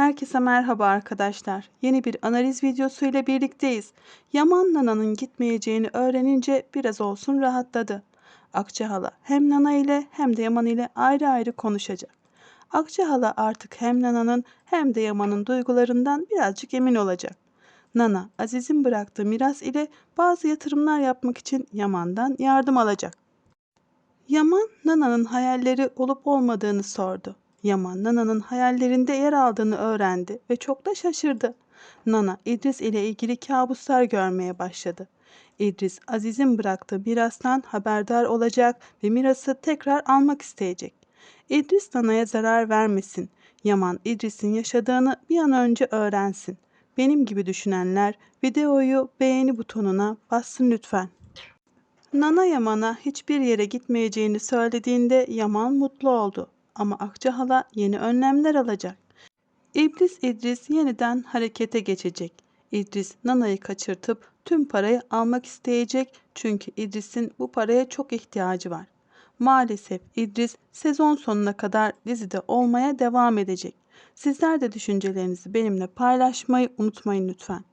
Herkese merhaba arkadaşlar. Yeni bir analiz videosu ile birlikteyiz. Yaman Nana'nın gitmeyeceğini öğrenince biraz olsun rahatladı. Akçahala hem Nana ile hem de Yaman ile ayrı ayrı konuşacak. Akçahala artık hem Nana'nın hem de Yaman'ın duygularından birazcık emin olacak. Nana, Aziz'in bıraktığı miras ile bazı yatırımlar yapmak için Yaman'dan yardım alacak. Yaman, Nana'nın hayalleri olup olmadığını sordu. Yaman, Nana'nın hayallerinde yer aldığını öğrendi ve çok da şaşırdı. Nana, İdris ile ilgili kabuslar görmeye başladı. İdris, Aziz'in bıraktığı mirastan haberdar olacak ve mirası tekrar almak isteyecek. İdris Nana'ya zarar vermesin. Yaman, İdris'in yaşadığını bir an önce öğrensin. Benim gibi düşünenler videoyu beğeni butonuna bassın lütfen. Nana Yaman'a hiçbir yere gitmeyeceğini söylediğinde Yaman mutlu oldu. Ama Akçahala yeni önlemler alacak. İblis İdris yeniden harekete geçecek. İdris Nana'yı kaçırtıp tüm parayı almak isteyecek çünkü İdris'in bu paraya çok ihtiyacı var. Maalesef İdris sezon sonuna kadar dizide olmaya devam edecek. Sizler de düşüncelerinizi benimle paylaşmayı unutmayın lütfen.